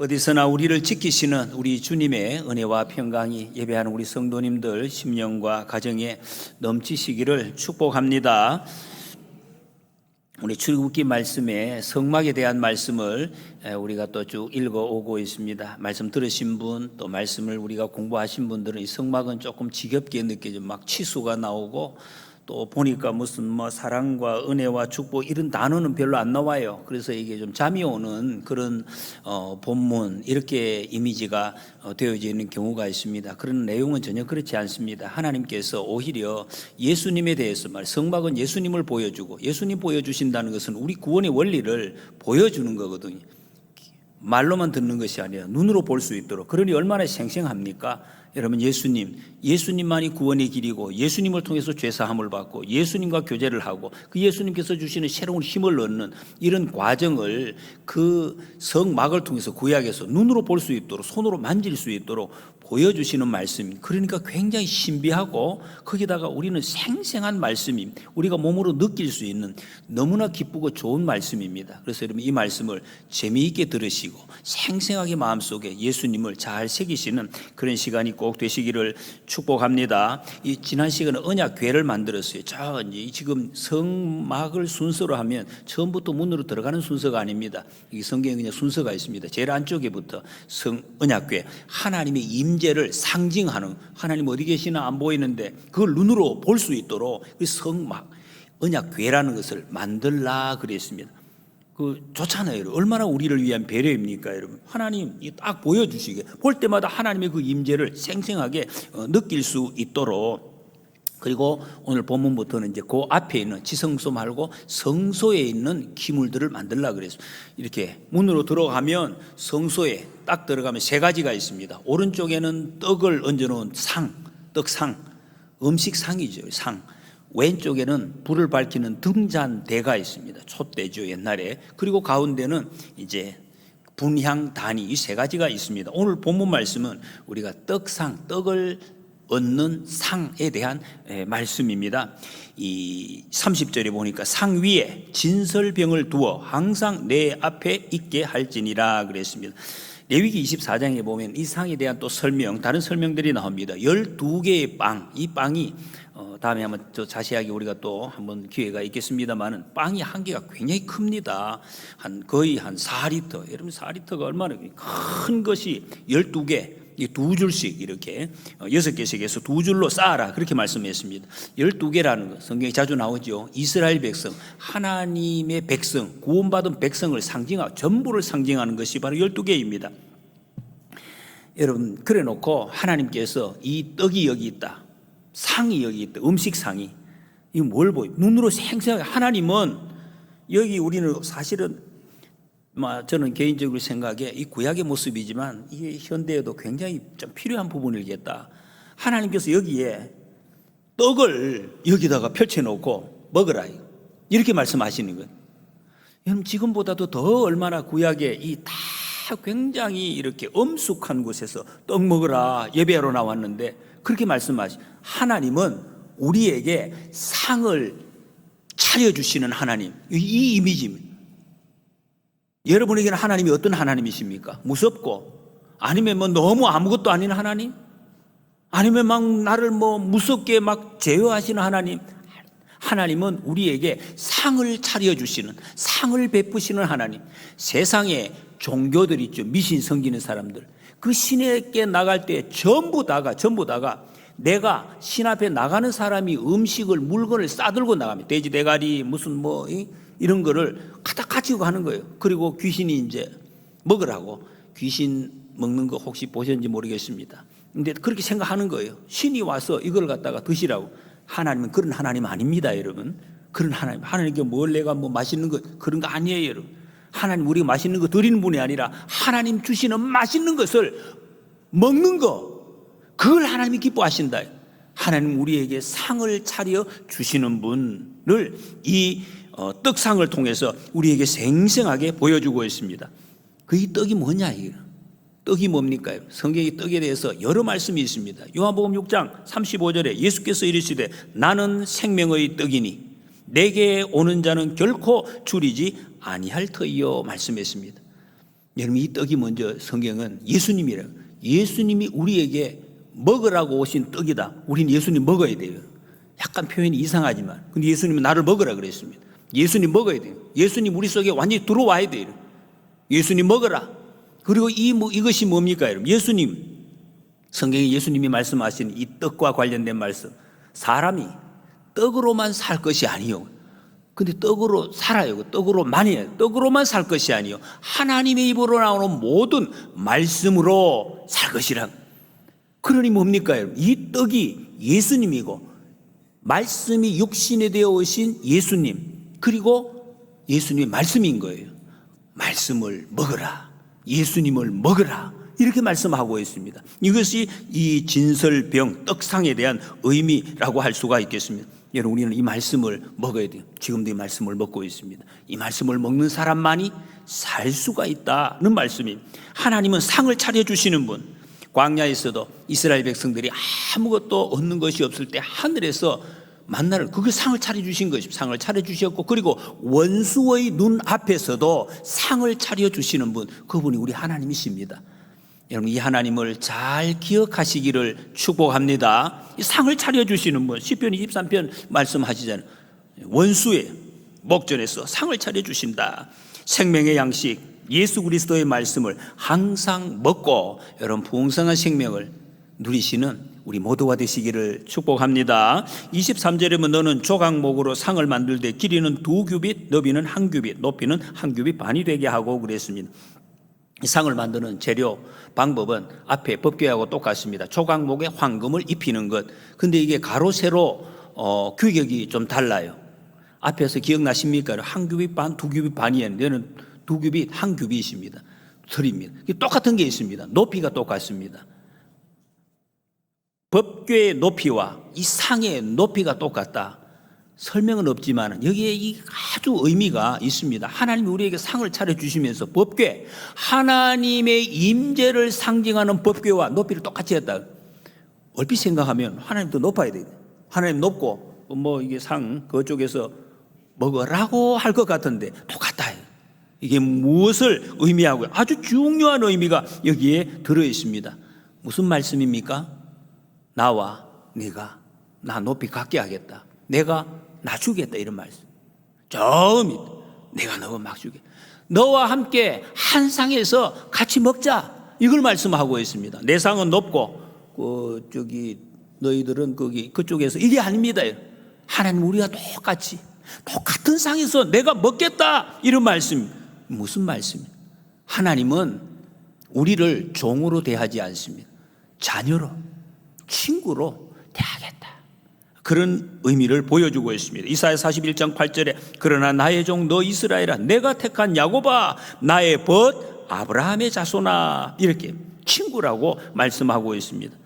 어디서나 우리를 지키시는 우리 주님의 은혜와 평강이 예배하는 우리 성도님들 심령과 가정에 넘치시기를 축복합니다. 우리 출국기 말씀에 성막에 대한 말씀을 우리가 또 쭉 읽어 오고 있습니다. 말씀 들으신 분, 또 말씀을 우리가 공부하신 분들은 이 성막은 조금 지겹게 느껴져 막 치수가 나오고 또 보니까 무슨 뭐 사랑과 은혜와 축복 이런 단어는 별로 안 나와요. 그래서 이게 좀 잠이 오는 그런 어, 본문 이렇게 이미지가 어, 되어져 있는 경우가 있습니다. 그런 내용은 전혀 그렇지 않습니다. 하나님께서 오히려 예수님에 대해서 말 성막은 예수님을 보여주고 예수님 보여주신다는 것은 우리 구원의 원리를 보여주는 거거든요. 말로만 듣는 것이 아니라 눈으로 볼 수 있도록 그러니 얼마나 생생합니까? 여러분 예수님, 예수님만이 구원의 길이고 예수님을 통해서 죄 사함을 받고 예수님과 교제를 하고 그 예수님께서 주시는 새로운 힘을 얻는 이런 과정을 그 성막을 통해서 구약에서 눈으로 볼 수 있도록 손으로 만질 수 있도록 보여주시는 말씀입니다. 그러니까 굉장히 신비하고 거기다가 우리는 생생한 말씀임 우리가 몸으로 느낄 수 있는 너무나 기쁘고 좋은 말씀입니다. 그래서 여러분 이 말씀을 재미있게 들으시고 생생하게 마음속에 예수님을 잘 새기시는 그런 시간이 꼭 되시기를 축복합니다. 이 지난 시간에 언약궤를 만들었어요. 자, 이제 지금 성막을 순서로 하면 처음부터 문으로 들어가는 순서가 아닙니다. 이 성경에 그냥 순서가 있습니다. 제일 안쪽에부터 성 언약궤 하나님의 임 재를 상징하는 하나님 어디 계시나 안 보이는데 그걸 눈으로 볼 수 있도록 그 성막 언약궤라는 것을 만들라 그랬습니다. 그 좋잖아요. 얼마나 우리를 위한 배려입니까, 여러분? 하나님 딱 보여주시게 볼 때마다 하나님의 그 임재를 생생하게 어, 느낄 수 있도록. 그리고 오늘 본문부터는 이제 그 앞에 있는 지성소 말고 성소에 있는 기물들을 만들라 그랬어요. 이렇게 문으로 들어가면 성소에 딱 들어가면 세 가지가 있습니다. 오른쪽에는 떡을 얹어놓은 상, 떡상, 음식상이죠, 상. 왼쪽에는 불을 밝히는 등잔대가 있습니다. 촛대죠 옛날에. 그리고 가운데는 이제 분향단이 이 세 가지가 있습니다. 오늘 본문 말씀은 우리가 떡상, 떡을 얻는 상에 대한 말씀입니다. 이 30절에 보니까 상 위에 진설병을 두어 항상 내 앞에 있게 할지니라 그랬습니다. 레위기 24장에 보면 이 상에 대한 또 설명, 다른 설명들이 나옵니다. 12개의 빵, 이 빵이 어, 다음에 한번 더 자세하게 우리가 또 한번 기회가 있겠습니다만은 빵이 한 개가 굉장히 큽니다. 한 거의 한 4리터. 여러분 4리터가 얼마나 큰 것이 12개. 두 줄씩 이렇게 어, 여섯 개씩 해서 두 줄로 쌓아라 그렇게 말씀했습니다. 12개라는 것 성경에 자주 나오죠. 이스라엘 백성 하나님의 백성 구원받은 백성을 상징하고 전부를 상징하는 것이 바로 12개입니다. 여러분 그래 놓고 하나님께서 이 떡이 여기 있다. 상이 여기 있다. 음식 상이. 이거 뭘 보여? 눈으로 생생하게 하나님은 여기 우리는 사실은 저는 개인적으로 생각에 이 구약의 모습이지만 이게 현대에도 굉장히 좀 필요한 부분이겠다. 하나님께서 여기에 떡을 여기다가 펼쳐놓고 먹으라. 이렇게 말씀하시는 거예요. 여러분, 지금보다도 더 얼마나 구약에 이 다 굉장히 이렇게 엄숙한 곳에서 떡 먹으라 예배하러 나왔는데 그렇게 말씀하시. 하나님은 우리에게 상을 차려주시는 하나님. 이 이미지입니다. 여러분에게는 하나님이 어떤 하나님이십니까? 무섭고 아니면 뭐 너무 아무것도 아닌 하나님? 아니면 막 나를 뭐 무섭게 막 제어하시는 하나님? 하나님은 우리에게 상을 차려주시는, 상을 베푸시는 하나님. 세상에 종교들 있죠. 미신 섬기는 사람들. 그 신에게 나갈 때 전부 다가, 전부 다가 내가 신 앞에 나가는 사람이 음식을, 물건을 싸들고 나갑니다. 돼지 대가리, 무슨 뭐, 이 런 거를 갖다 가지고 가는 거예요. 그리고 귀신이 이제 먹으라고 귀신 먹는 거 혹시 보셨는지 모르겠습니다. 근데 그렇게 생각하는 거예요. 신이 와서 이걸 갖다가 드시라고. 하나님은 그런 하나님 아닙니다, 여러분. 그런 하나님. 하나님께 뭘 내가 뭐 맛있는 거 그런 거 아니에요, 여러분. 하나님 우리가 맛있는 거 드리는 분이 아니라 하나님 주시는 맛있는 것을 먹는 거. 그걸 하나님이 기뻐하신다. 하나님 우리에게 상을 차려 주시는 분을 이 어, 떡상을 통해서 우리에게 생생하게 보여주고 있습니다. 그이 떡이 뭐냐 이게 떡이 뭡니까? 성경의 떡에 대해서 여러 말씀이 있습니다. 요한복음 6장 35절에 예수께서 이르시되 나는 생명의 떡이니 내게 오는 자는 결코 줄이지 아니할 터이요 말씀했습니다. 여러분 이 떡이 먼저 성경은 예수님이라. 예수님이 우리에게 먹으라고 오신 떡이다. 우리는 예수님 먹어야 돼요. 약간 표현이 이상하지만, 근데 예수님은 나를 먹으라 그랬습니다. 예수님 먹어야 돼요. 예수님 우리 속에 완전히 들어와야 돼요. 예수님 먹어라. 그리고 이 뭐, 이것이 뭡니까, 여러분? 예수님 성경에 예수님이 말씀하신 이 떡과 관련된 말씀. 사람이 떡으로만 살 것이 아니요. 근데 떡으로 살아요. 떡으로만 해요. 떡으로만 살 것이 아니요. 하나님의 입으로 나오는 모든 말씀으로 살 것이라. 그러니 뭡니까, 여러분? 이 떡이 예수님이고 말씀이 육신에 되어 오신 예수님 그리고 예수님의 말씀인 거예요. 말씀을 먹어라. 예수님을 먹어라. 이렇게 말씀하고 있습니다. 이것이 이 진설병 떡상에 대한 의미라고 할 수가 있겠습니다. 여러분 우리는 이 말씀을 먹어야 돼요. 지금도 이 말씀을 먹고 있습니다. 이 말씀을 먹는 사람만이 살 수가 있다는 말씀이 하나님은 상을 차려 주시는 분. 광야에서도 이스라엘 백성들이 아무것도 얻는 것이 없을 때 하늘에서 만나를 그게 상을 차려 주신 것이 상을 차려 주셨고 그리고 원수의 눈 앞에서도 상을 차려 주시는 분 그분이 우리 하나님이십니다. 여러분 이 하나님을 잘 기억하시기를 축복합니다. 이 상을 차려 주시는 분 시편 23편 말씀하시잖아요. 원수의 목전에서 상을 차려 주신다. 생명의 양식 예수 그리스도의 말씀을 항상 먹고 여러분 풍성한 생명을 누리시는 우리 모두가 되시기를 축복합니다. 23절에 보면 너는 조각목으로 상을 만들되 길이는 두 규빗, 너비는 한 규빗, 높이는 한 규빗 반이 되게 하고 그랬습니다. 이 상을 만드는 재료 방법은 앞에 법궤하고 똑같습니다. 조각목에 황금을 입히는 것. 근데 이게 가로 세로 어, 규격이 좀 달라요. 앞에서 기억나십니까? 한 규빗 반, 두 규빗 반이었는데 얘는 두 규빗, 한 규빗입니다. 틀입니다. 똑같은 게 있습니다. 높이가 똑같습니다. 법궤의 높이와 이 상의 높이가 똑같다. 설명은 없지만 여기에 이 아주 의미가 있습니다. 하나님이 우리에게 상을 차려 주시면서 법궤 하나님의 임재를 상징하는 법궤와 높이를 똑같이 했다. 얼핏 생각하면 하나님도 높아야 돼. 하나님 높고 뭐 이게 상 그쪽에서 먹으라고 할 것 같은데 똑같다. 이게 무엇을 의미하고 아주 중요한 의미가 여기에 들어 있습니다. 무슨 말씀입니까? 나와 네가 나 높이 갖게 하겠다. 내가 낮추겠다 이런 말씀. 저 밑, 내가 너가 막 주게. 너와 함께 한 상에서 같이 먹자. 이걸 말씀하고 있습니다. 내 상은 높고 그 저기 너희들은 거기 그쪽에서 이게 아닙니다. 하나님 우리가 똑같이 똑같은 상에서 내가 먹겠다 이런 말씀 무슨 말씀? 하나님은 우리를 종으로 대하지 않습니다. 자녀로 친구로 대하겠다. 그런 의미를 보여주고 있습니다. 이사야 41장 8절에 그러나 나의 종 너 이스라엘아 내가 택한 야곱아 나의 벗 아브라함의 자손아 이렇게 친구라고 말씀하고 있습니다.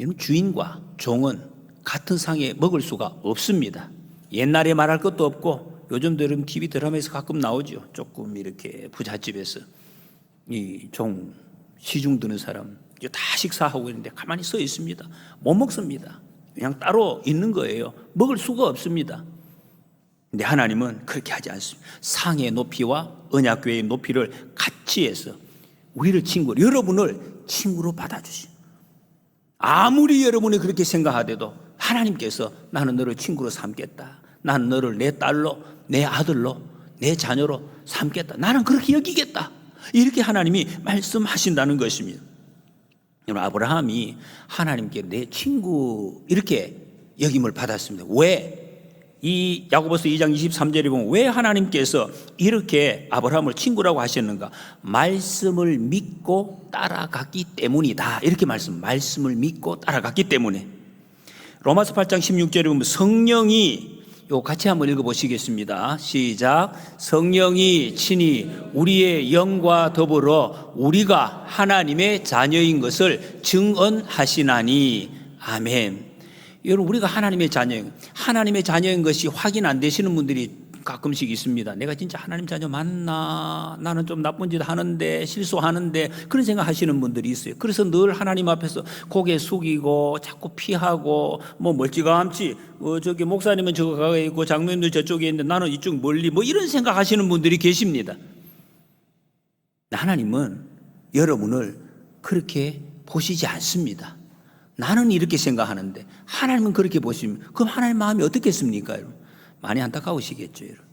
여러분 주인과 종은 같은 상에 먹을 수가 없습니다. 옛날에 말할 것도 없고 요즘도 여러분 TV 드라마에서 가끔 나오죠. 조금 이렇게 부잣집에서 이 종 시중 드는 사람 이제 다 식사하고 있는데 가만히 서 있습니다. 못 먹습니다. 그냥 따로 있는 거예요. 먹을 수가 없습니다. 근데 하나님은 그렇게 하지 않습니다. 상의 높이와 언약궤의 높이를 같이 해서 우리를 친구, 여러분을 친구로 받아주시. 아무리 여러분이 그렇게 생각하더라도 하나님께서 나는 너를 친구로 삼겠다. 나는 너를 내 딸로, 내 아들로, 내 자녀로 삼겠다. 나는 그렇게 여기겠다. 이렇게 하나님이 말씀하신다는 것입니다. 여러분 아브라함이 하나님께 내 친구 이렇게 여김을 받았습니다. 왜? 이 야고보서 2장 23절에 보면 왜 하나님께서 이렇게 아브라함을 친구라고 하셨는가? 말씀을 믿고 따라갔기 때문이다. 이렇게 말씀. 말씀을 믿고 따라갔기 때문에. 로마서 8장 16절에 보면 성령이 요 같이 한번 읽어 보시겠습니다. 시작. 성령이 친히 우리의 영과 더불어 우리가 하나님의 자녀인 것을 증언하시나니 아멘. 여러분 우리가 하나님의 자녀, 하나님의 자녀인 것이 확인 안 되시는 분들이 가끔씩 있습니다. 내가 진짜 하나님 자녀 맞나? 나는 좀 나쁜 짓 하는데 실수하는데 그런 생각 하시는 분들이 있어요. 그래서 늘 하나님 앞에서 고개 숙이고 자꾸 피하고 뭐 멀찌감치 어 저기 목사님은 저거 가고 있고 장로님도 저쪽에 있는데 나는 이쪽 멀리 뭐 이런 생각 하시는 분들이 계십니다. 하나님은 여러분을 그렇게 보시지 않습니다. 나는 이렇게 생각하는데 하나님은 그렇게 보시면 그럼 하나님 마음이 어떻겠습니까? 여러분? 많이 안타까우시겠죠, 여러분.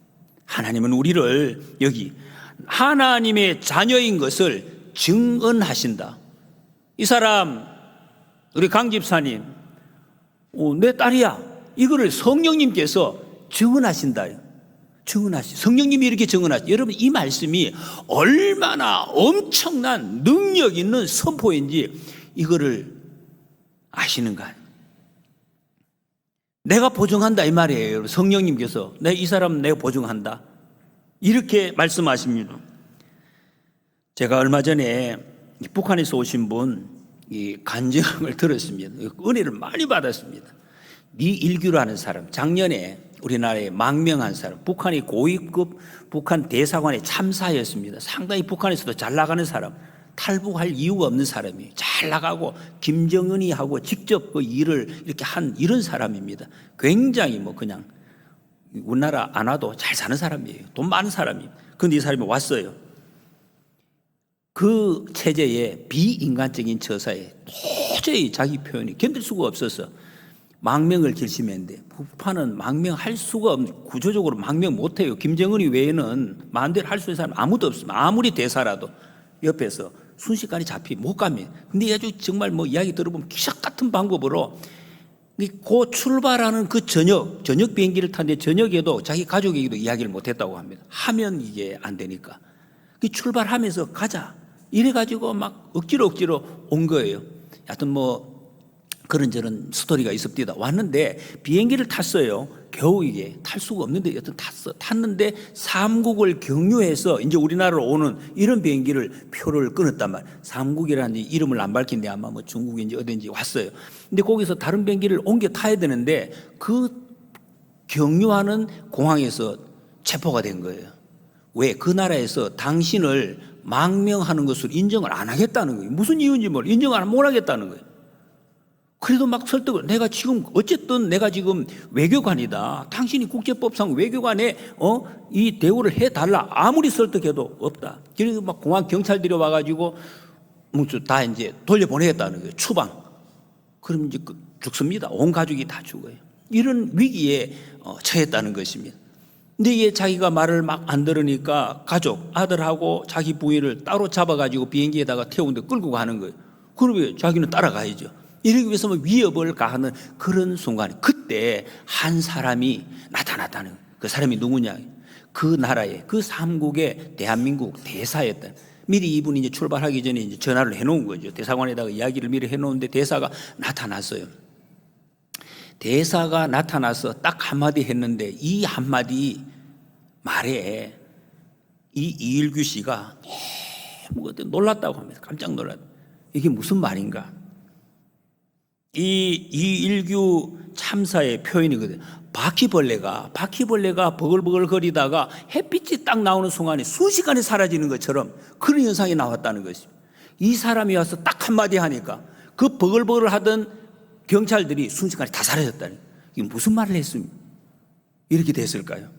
하나님은 우리를 여기 하나님의 자녀인 것을 증언하신다. 이 사람 우리 강 집사님 어, 내 딸이야. 이거를 성령님께서 증언하신다. 증언하시. 성령님이 이렇게 증언하시. 여러분 이 말씀이 얼마나 엄청난 능력 있는 선포인지 이거를 아시는가? 내가 보증한다 이 말이에요. 성령님께서 내 이 사람 내가 보증한다. 이렇게 말씀하십니다. 제가 얼마 전에 북한에서 오신 분 이 간증을 들었습니다. 은혜를 많이 받았습니다. 니 일규라는 사람 작년에 우리나라에 망명한 사람 북한이 고위급 북한 대사관의 참사였습니다. 상당히 북한에서도 잘 나가는 사람 탈북할 이유가 없는 사람이 잘 나가고 김정은이 하고 직접 그 일을 이렇게 한 이런 사람입니다. 굉장히 뭐 그냥 우리나라 안 와도 잘 사는 사람이에요. 돈 많은 사람이에요. 근데 이 사람이 왔어요. 그 체제의 비인간적인 처사에 도저히 자기 표현이 견딜 수가 없어서 망명을 결심했는데 북한은 망명할 수가 없는 구조적으로 망명 못해요. 김정은이 외에는 마음대로 할 수 있는 사람 아무도 없습니다. 아무리 대사라도 옆에서 순식간에 잡히 못 갑니다. 근데 아주 정말 뭐 이야기 들어보면 기적 같은 방법으로 고 출발하는 그 저녁, 저녁 비행기를 탔는데 저녁에도 자기 가족에게도 이야기를 못 했다고 합니다. 하면 이게 안 되니까. 그 출발하면서 가자. 이래가지고 막 억지로 억지로 온 거예요. 하여튼 뭐 그런저런 스토리가 있었습니다. 왔는데 비행기를 탔어요. 겨우 이게 탈 수가 없는데 여튼 탔어. 탔는데 삼국을 경유해서 이제 우리나라로 오는 이런 비행기를 표를 끊었단 말. 삼국이라는 이름을 안 밝힌데 아마 뭐 중국인지 어딘지 왔어요. 근데 거기서 다른 비행기를 옮겨 타야 되는데 그 경유하는 공항에서 체포가 된 거예요. 왜? 그 나라에서 당신을 망명하는 것을 인정을 안 하겠다는 거예요. 무슨 이유인지 모르 인정을 못 하겠다는 거예요. 그래도 막 설득을 내가 지금 어쨌든 내가 지금 외교관이다. 당신이 국제법상 외교관에 어 이 대우를 해 달라. 아무리 설득해도 없다. 그래서 막 공항 경찰들이 와 가지고 뭐다 이제 돌려보내겠다는 거예요. 추방. 그럼 이제 그 죽습니다. 온 가족이 다 죽어요. 이런 위기에 어, 처했다는 것입니다. 근데 이게 자기가 말을 막 안 들으니까 가족, 아들하고 자기 부인을 따로 잡아가지고 비행기에다가 태우는데 끌고 가는 거예요. 그러면 자기는 따라가야죠. 이러기 위해서 뭐 위협을 가하는 그런 순간, 그때 한 사람이 나타났다는. 그 사람이 누구냐? 그 나라의, 그 삼국의 대한민국 대사였다. 미리 이분이 이제 출발하기 전에 이제 전화를 해놓은 거죠. 대사관에다가 이야기를 미리 해놓은데 대사가 나타났어요. 대사가 나타나서 딱 한마디 했는데 이 한마디 말에 이 이일규 씨가 너무 놀랐다고 합니다. 깜짝 놀랐다. 이게 무슨 말인가? 이 이 일규 참사의 표현이거든요. 바퀴벌레가 바퀴벌레가 버글버글 거리다가 햇빛이 딱 나오는 순간에 순식간에 사라지는 것처럼 그런 현상이 나왔다는 것입니다. 이 사람이 와서 딱 한마디 하니까 그 버글버글 하던 경찰들이 순식간에 다 사라졌다니. 이게 무슨 말을 했습니까? 이렇게 됐을까요?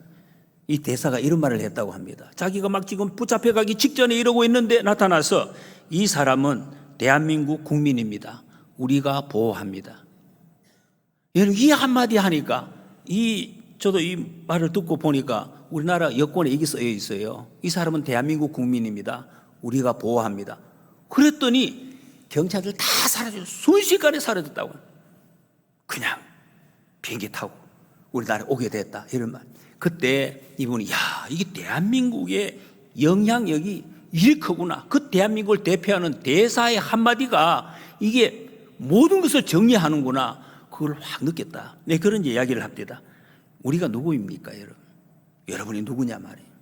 이 대사가 이런 말을 했다고 합니다. 자기가 막 지금 붙잡혀가기 직전에 이러고 있는데 나타나서 이 사람은 대한민국 국민입니다. 우리가 보호합니다. 여러분, 이 한마디 하니까 이, 저도 이 말을 듣고 보니까 우리나라 여권에 이게 써여 있어요. 이 사람은 대한민국 국민입니다. 우리가 보호합니다. 그랬더니 경찰들 다 사라져 순식간에 사라졌다고. 그냥 비행기 타고 우리나라에 오게 됐다. 이런 말. 그때 이분이 야 이게 대한민국의 영향력이 이리 크구나. 그 대한민국을 대표하는 대사의 한마디가 이게 모든 것을 정리하는구나. 그걸 확 느꼈다. 네, 그런 이야기를 합니다. 우리가 누구입니까, 여러분? 여러분이 누구냐 말이에요.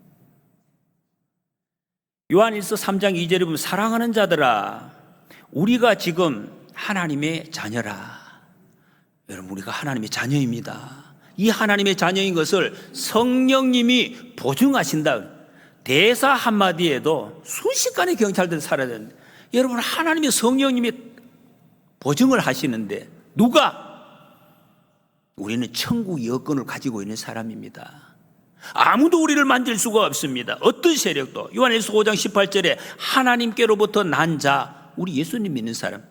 요한일서 3장 2절에 보면 사랑하는 자들아 우리가 지금 하나님의 자녀라. 여러분 우리가 하나님의 자녀입니다. 이 하나님의 자녀인 것을 성령님이 보증하신다. 대사 한마디에도 순식간에 경찰들이 사라졌는데 여러분 하나님의 성령님이 보증을 하시는데 누가 우리는 천국 여건을 가지고 있는 사람입니다. 아무도 우리를 만질 수가 없습니다. 어떤 세력도 요한일서 5장 18절에 하나님께로부터 난 자, 우리 예수님 믿는 사람,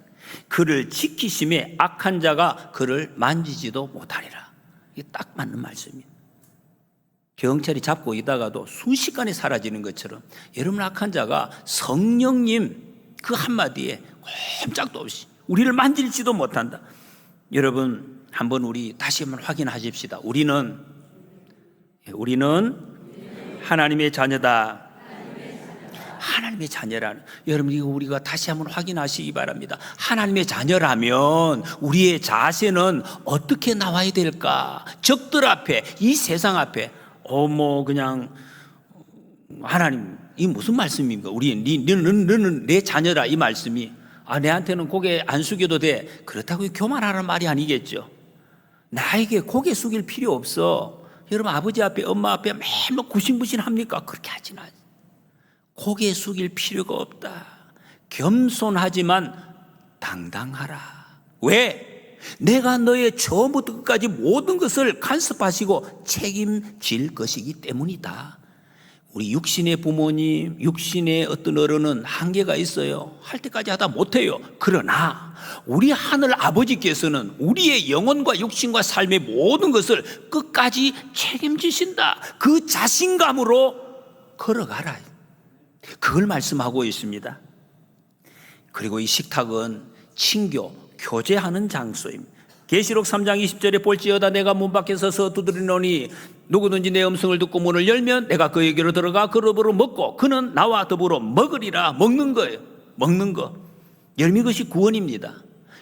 그를 지키심에 악한 자가 그를 만지지도 못하리라. 이게 딱 맞는 말씀입니다. 경찰이 잡고 있다가도 순식간에 사라지는 것처럼 여러분 악한 자가 성령님 그 한마디에 꼼짝도 없이 우리를 만질지도 못한다. 여러분 한번 우리 다시 한번 확인하십시다. 우리는 우리는 하나님의 자녀다. 하나님의 자녀라는 여러분 이거 우리가 다시 한번 확인하시기 바랍니다. 하나님의 자녀라면 우리의 자세는 어떻게 나와야 될까? 적들 앞에 이 세상 앞에 어뭐 그냥 하나님 이 무슨 말씀입니까? 우리 너는 내 자녀라 이 말씀이 아 내한테는 고개 안 숙여도 돼 그렇다고 교만하는 말이 아니겠죠. 나에게 고개 숙일 필요 없어. 여러분 아버지 앞에 엄마 앞에 매일 구신구신 합니까? 그렇게 하진 않아요. 고개 숙일 필요가 없다. 겸손하지만 당당하라. 왜? 내가 너의 처음부터 끝까지 모든 것을 간섭하시고 책임질 것이기 때문이다. 우리 육신의 부모님, 육신의 어떤 어른은 한계가 있어요. 할 때까지 하다 못해요. 그러나 우리 하늘 아버지께서는 우리의 영혼과 육신과 삶의 모든 것을 끝까지 책임지신다. 그 자신감으로 걸어가라. 그걸 말씀하고 있습니다. 그리고 이 식탁은 친교, 교제하는 장소입니다. 계시록 3장 20절에 볼지어다 내가 문 밖에 서서 두드리노니 누구든지 내 음성을 듣고 문을 열면 내가 그에게로 들어가 그룹으로 먹고 그는 나와 더불어 먹으리라 먹는 거예요. 먹는 거. 열미 것이 구원입니다.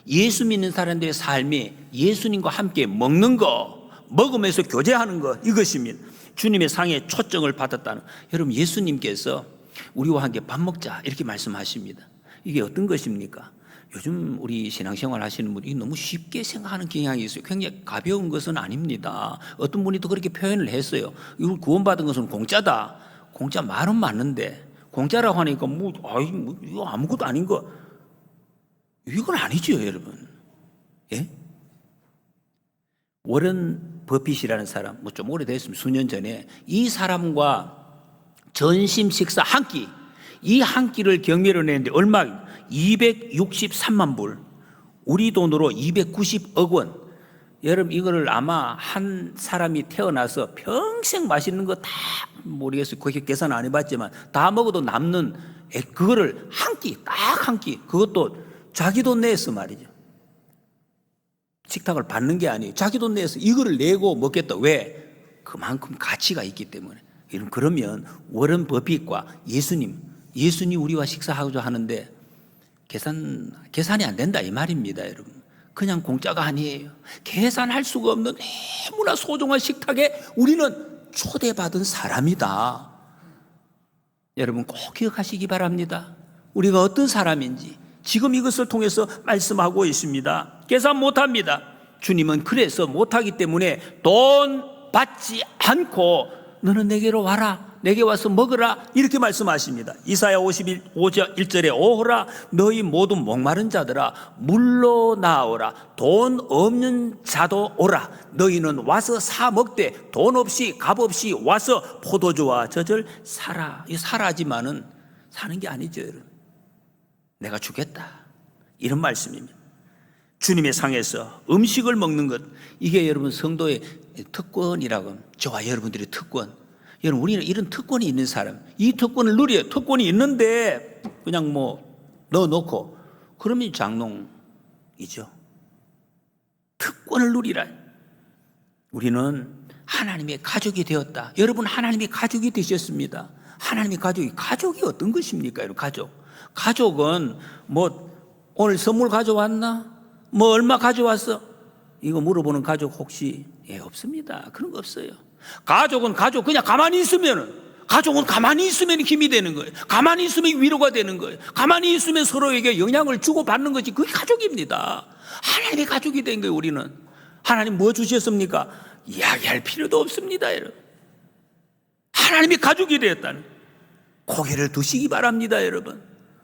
예수 믿는 사람들의 삶이 예수님과 함께 먹는 거, 먹으면서 교제하는 거 이것입니다. 주님의 상에 초청을 받았다는 여러분 예수님께서 우리와 함께 밥 먹자 이렇게 말씀하십니다. 이게 어떤 것입니까? 요즘 우리 신앙생활 하시는 분이 너무 쉽게 생각하는 경향이 있어요. 굉장히 가벼운 것은 아닙니다. 어떤 분이 또 그렇게 표현을 했어요. 이걸 구원받은 것은 공짜다. 공짜 말은 맞는데 공짜라고 하니까 뭐, 아이, 뭐 이거 아무것도 아닌 거. 이건 아니죠, 여러분. 예? 워런 버핏이라는 사람, 뭐 좀 오래됐습니다. 수년 전에 이 사람과 전심 식사 한 끼, 이 한 끼를 경매로 냈는데 얼마? 263만 불. 우리 돈으로 290억 원. 여러분 이거를 아마 한 사람이 태어나서 평생 맛있는 거 다 모르겠어요. 그렇게 계산 안 해봤지만 다 먹어도 남는 에, 그거를 한 끼, 딱 한 끼. 그것도 자기 돈 내서 말이죠. 식탁을 받는 게 아니에요. 자기 돈 내서 이거를 내고 먹겠다. 왜? 그만큼 가치가 있기 때문에. 그러면 워런 버핏과 예수님, 예수님 우리와 식사하고자 하는데 계산 계산이 안 된다 이 말입니다, 여러분. 그냥 공짜가 아니에요. 계산할 수가 없는 너무나 소중한 식탁에 우리는 초대받은 사람이다. 여러분 꼭 기억하시기 바랍니다. 우리가 어떤 사람인지 지금 이것을 통해서 말씀하고 있습니다. 계산 못 합니다. 주님은 그래서 못하기 때문에 돈 받지 않고 너는 내게로 와라. 내게 와서 먹으라. 이렇게 말씀하십니다. 이사야 51, 5절 1절에 오호라 너희 모두 목마른 자들아 물로 나오라. 돈 없는 자도 오라. 너희는 와서 사 먹되 돈 없이 값 없이 와서 포도주와 젖을 사라. 이 사라지만은 사는 게 아니죠. 내가 주겠다. 이런 말씀입니다. 주님의 상에서 음식을 먹는 것 이게 여러분 성도의 특권이라고. 저와 여러분들의 특권. 여러분 우리는 이런 특권이 있는 사람. 이 특권을 누려요. 특권이 있는데 그냥 뭐 넣어놓고 그러면 장롱이죠. 특권을 누리라. 우리는 하나님의 가족이 되었다. 여러분 하나님의 가족이 되셨습니다. 하나님의 가족이 가족이 어떤 것입니까? 여러분 가족. 가족은 뭐 오늘 선물 가져왔나? 뭐 얼마 가져왔어? 이거 물어보는 가족 혹시 예 없습니다. 그런 거 없어요. 가족은 가족 그냥 가만히 있으면은 가족은 가만히 있으면 힘이 되는 거예요. 가만히 있으면 위로가 되는 거예요. 가만히 있으면 서로에게 영향을 주고 받는 것이 그게 가족입니다. 하나님의 가족이 된 거예요. 우리는 하나님 뭐 주셨습니까? 이야기할 필요도 없습니다, 여러분. 하나님의 가족이 되었다는 고개를 두시기 바랍니다, 여러분.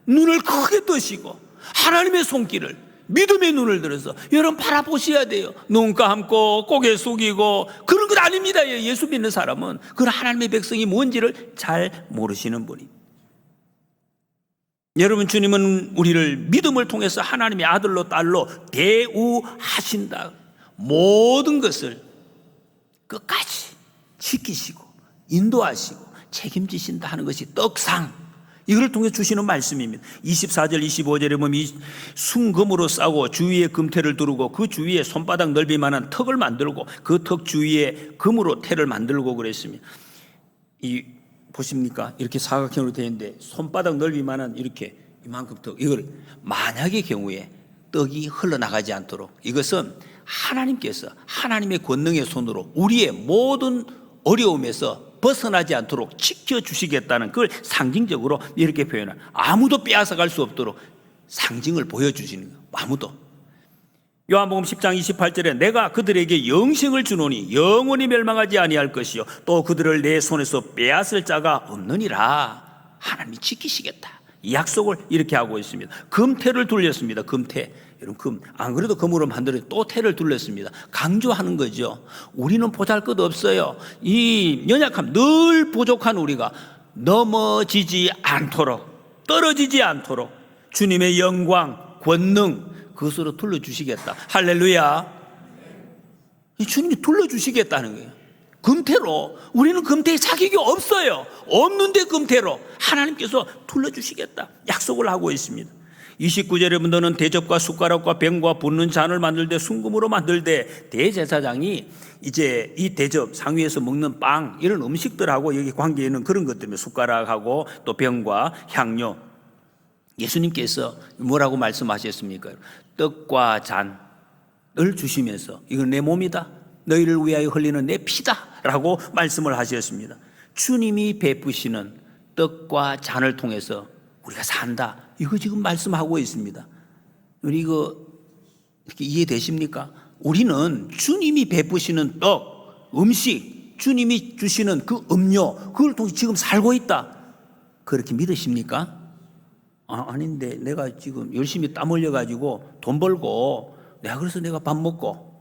눈을 크게 뜨시고 하나님의 손길을 믿음의 눈을 들어서 여러분 바라보셔야 돼요. 눈 감고 고개 숙이고 그런 것 아닙니다. 예수 믿는 사람은 그런 하나님의 백성이 뭔지를 잘 모르시는 분이. 여러분 주님은 우리를 믿음을 통해서 하나님의 아들로 딸로 대우하신다. 모든 것을 끝까지 지키시고 인도하시고 책임지신다 하는 것이 떡상 이걸 통해 주시는 말씀입니다. 24절 25절에 보면 이 순금으로 싸고 주위에 금태를 두르고 그 주위에 손바닥 넓이만한 턱을 만들고 그 턱 주위에 금으로 태를 만들고 그랬습니다. 이 보십니까? 이렇게 사각형으로 되어 있는데 손바닥 넓이만한 이렇게 이만큼 떡 이걸 만약의 경우에 떡이 흘러나가지 않도록 이것은 하나님께서 하나님의 권능의 손으로 우리의 모든 어려움에서 벗어나지 않도록 지켜주시겠다는 그걸 상징적으로 이렇게 표현한 아무도 빼앗아갈 수 없도록 상징을 보여주시는 거예요. 아무도. 요한복음 10장 28절에 내가 그들에게 영생을 주노니 영원히 멸망하지 아니할 것이요 또 그들을 내 손에서 빼앗을 자가 없느니라. 하나님이 지키시겠다. 이 약속을 이렇게 하고 있습니다. 금태를 둘렸습니다. 금태 여러분 금 안 그래도 금으로 만들어 또 태를 둘렀습니다 강조하는 거죠 우리는 보잘 것 없어요 이 연약함 늘 부족한 우리가 넘어지지 않도록 떨어지지 않도록 주님의 영광 권능 그것으로 둘러주시겠다. 할렐루야. 이 주님이 둘러주시겠다는 거예요. 금태로 우리는 금태에 자격이 없어요. 없는데 금태로 하나님께서 둘러주시겠다. 약속을 하고 있습니다. 29절에 보면 너는 대접과 숟가락과 병과 붓는 잔을 만들 때 순금으로 만들 때 대제사장이 이제 이 대접 상위에서 먹는 빵 이런 음식들하고 여기 관계 있는 그런 것 때문에 숟가락하고 또 병과 향료 예수님께서 뭐라고 말씀하셨습니까? 떡과 잔을 주시면서 이건 내 몸이다. 너희를 위하여 흘리는 내 피다라고 말씀을 하셨습니다. 주님이 베푸시는 떡과 잔을 통해서 우리가 산다. 이거 지금 말씀하고 있습니다. 우리 이거 이해되십니까? 우리는 주님이 베푸시는 떡, 음식, 주님이 주시는 그 음료, 그걸 통해 지금 살고 있다. 그렇게 믿으십니까? 아, 아닌데 내가 지금 열심히 땀 흘려가지고 돈 벌고 내가 그래서 내가 밥 먹고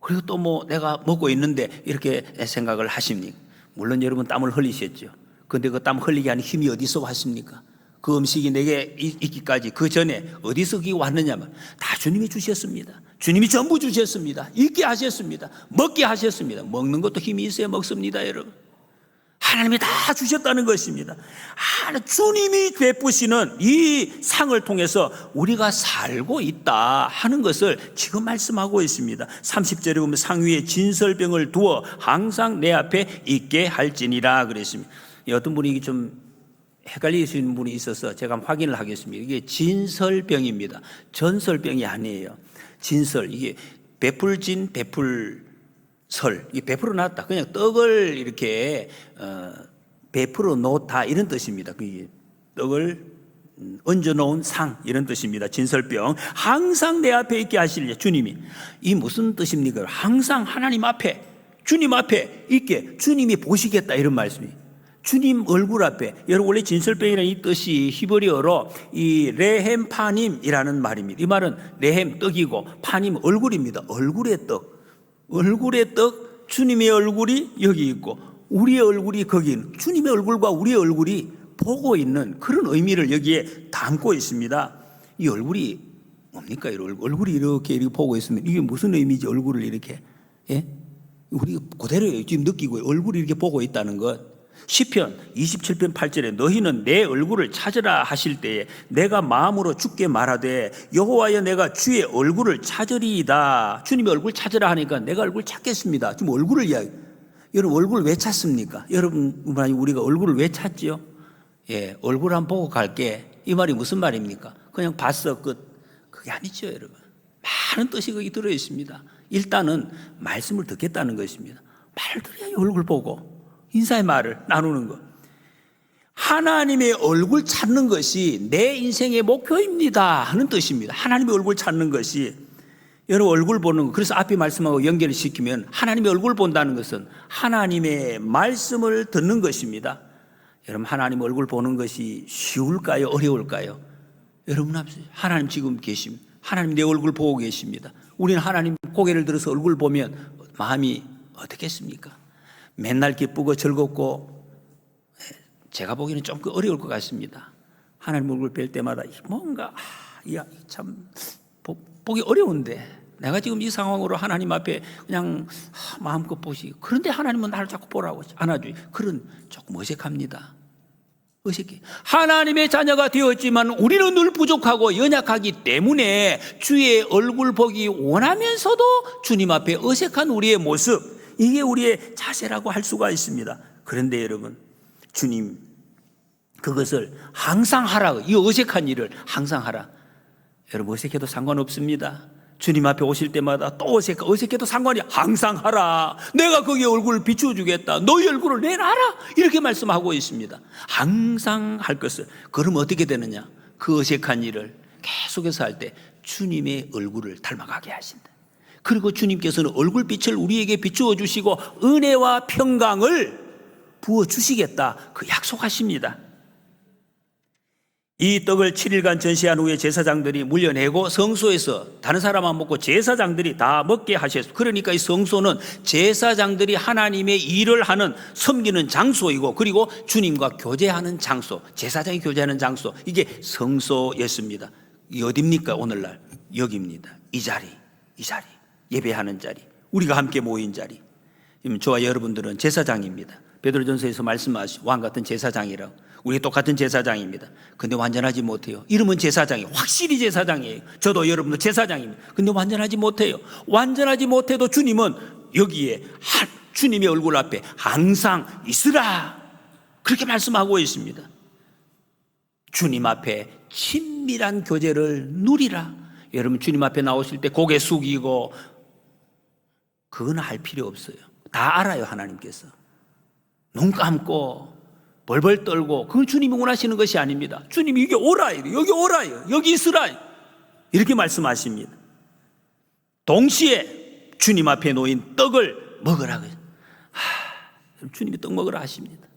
그리고 또 뭐 내가 먹고 있는데 이렇게 생각을 하십니까? 물론 여러분 땀을 흘리셨죠. 근데 그 땀 흘리게 하는 힘이 어디서 왔습니까? 그 음식이 내게 있기까지 그 전에 어디서 그게 왔느냐면 다 주님이 주셨습니다. 주님이 전부 주셨습니다. 있게 하셨습니다. 먹게 하셨습니다. 먹는 것도 힘이 있어야 먹습니다, 여러분. 하나님이 다 주셨다는 것입니다. 하나 주님이 베푸시는 이 상을 통해서 우리가 살고 있다 하는 것을 지금 말씀하고 있습니다. 30절에 보면 상 위에 진설병을 두어 항상 내 앞에 있게 할지니라 그랬습니다. 어떤 분이 좀 헷갈리시는 분이 있어서 제가 확인을 하겠습니다. 이게 진설병입니다. 전설병이 아니에요. 진설 이게 베풀진 베풀 설, 이 베풀어 놨다. 그냥 떡을 이렇게 어, 베풀어 놓다 이런 뜻입니다. 그 떡을 음, 얹어 놓은 상 이런 뜻입니다. 진설병 항상 내 앞에 있게 하실 주님이 이 무슨 뜻입니까? 항상 하나님 앞에 주님 앞에 있게 주님이 보시겠다 이런 말씀이. 주님 얼굴 앞에 여러분 원래 진설병이라는 이 뜻이 히브리어로 이 레헴 파님이라는 말입니다. 이 말은 레헴 떡이고 파님 얼굴입니다. 얼굴의 떡. 얼굴의 떡, 주님의 얼굴이 여기 있고 우리의 얼굴이 거기 있는 주님의 얼굴과 우리의 얼굴이 보고 있는 그런 의미를 여기에 담고 있습니다. 이 얼굴이 뭡니까? 얼굴이 이렇게 이렇게 보고 있으면 이게 무슨 의미지? 얼굴을 이렇게 예? 우리 그대로 지금 느끼고 얼굴이 이렇게 보고 있다는 것. 시편 27편 8절에 너희는 내 얼굴을 찾으라 하실 때에 내가 마음으로 죽게 말하되 여호와여 내가 주의 얼굴을 찾으리이다. 주님의 얼굴 찾으라 하니까 내가 얼굴 찾겠습니다. 지금 얼굴을 이야기. 여러분 얼굴 왜 찾습니까? 여러분 우리가 얼굴을 왜 찾지요? 예, 얼굴 한번 보고 갈게. 이 말이 무슨 말입니까? 그냥 봤어 끝. 그게 아니죠, 여러분. 많은 뜻이 거기 들어 있습니다. 일단은 말씀을 듣겠다는 것입니다. 말 들어야 얼굴 보고. 인사의 말을 나누는 것. 하나님의 얼굴 찾는 것이 내 인생의 목표입니다. 하는 뜻입니다. 하나님의 얼굴 찾는 것이 여러분 얼굴 보는 것. 그래서 앞에 말씀하고 연결을 시키면 하나님의 얼굴 본다는 것은 하나님의 말씀을 듣는 것입니다. 여러분 하나님 얼굴 보는 것이 쉬울까요? 어려울까요? 여러분 앞에 하나님 지금 계심. 하나님 내 얼굴 보고 계십니다. 우리는 하나님 고개를 들어서 얼굴 보면 마음이 어떻겠습니까? 맨날 기쁘고 즐겁고 제가 보기에는 좀 어려울 것 같습니다. 하나님 얼굴 뵐 때마다 뭔가 아, 야, 참 보, 보기 어려운데 내가 지금 이 상황으로 하나님 앞에 그냥 아, 마음껏 보시. 그런데 하나님은 나를 자꾸 보라고 안아주. 그런 조금 어색합니다. 어색해. 하나님의 자녀가 되었지만 우리는 늘 부족하고 연약하기 때문에 주의 얼굴 보기 원하면서도 주님 앞에 어색한 우리의 모습 이게 우리의 자세라고 할 수가 있습니다. 그런데 여러분 주님 그것을 항상 하라. 이 어색한 일을 항상 하라. 여러분 어색해도 상관없습니다. 주님 앞에 오실 때마다 또 어색, 어색해도 상관이 항상 하라. 내가 거기 얼굴을 비추어 주겠다. 너희 얼굴을 내놔라. 이렇게 말씀하고 있습니다. 항상 할 것을. 그럼 어떻게 되느냐? 그 어색한 일을 계속해서 할 때 주님의 얼굴을 닮아가게 하신다. 그리고 주님께서는 얼굴빛을 우리에게 비추어 주시고 은혜와 평강을 부어 주시겠다. 그 약속하십니다. 이 떡을 7일간 전시한 후에 제사장들이 물려내고 성소에서 다른 사람만 먹고 제사장들이 다 먹게 하셨습니다. 그러니까 이 성소는 제사장들이 하나님의 일을 하는 섬기는 장소이고 그리고 주님과 교제하는 장소, 제사장이 교제하는 장소 이게 성소였습니다. 이 어딥니까 오늘날 여기입니다. 이 자리, 이 자리 예배하는 자리, 우리가 함께 모인 자리. 저와 여러분들은 제사장입니다. 베드로전서에서 말씀하신 왕 같은 제사장이라고. 우리 똑같은 제사장입니다. 근데 완전하지 못해요. 이름은 제사장이 확실히 제사장이에요. 저도 여러분도 제사장입니다. 근데 완전하지 못해요. 완전하지 못해도 주님은 여기에 하- 주님의 얼굴 앞에 항상 있으라. 그렇게 말씀하고 있습니다. 주님 앞에 친밀한 교제를 누리라. 여러분 주님 앞에 나오실 때 고개 숙이고 그건 할 필요 없어요. 다 알아요 하나님께서. 눈 감고 벌벌 떨고 그건 주님이 원하시는 것이 아닙니다. 주님이 여기 오라 여기 오라 여기 있으라 이렇게 말씀하십니다. 동시에 주님 앞에 놓인 떡을 먹으라 하, 주님이 떡 먹으라 하십니다.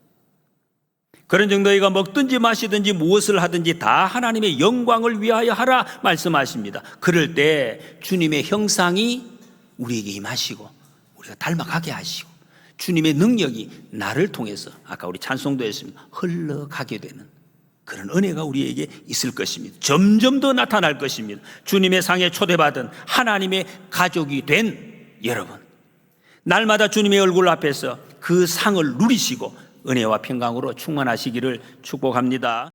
그런 정도이가 먹든지 마시든지 무엇을 하든지 다 하나님의 영광을 위하여 하라 말씀하십니다. 그럴 때 주님의 형상이 우리에게 임하시고 우리가 닮아가게 하시고 주님의 능력이 나를 통해서 아까 우리 찬송도 했습니다. 흘러가게 되는 그런 은혜가 우리에게 있을 것입니다. 점점 더 나타날 것입니다. 주님의 상에 초대받은 하나님의 가족이 된 여러분. 날마다 주님의 얼굴 앞에서 그 상을 누리시고 은혜와 평강으로 충만하시기를 축복합니다.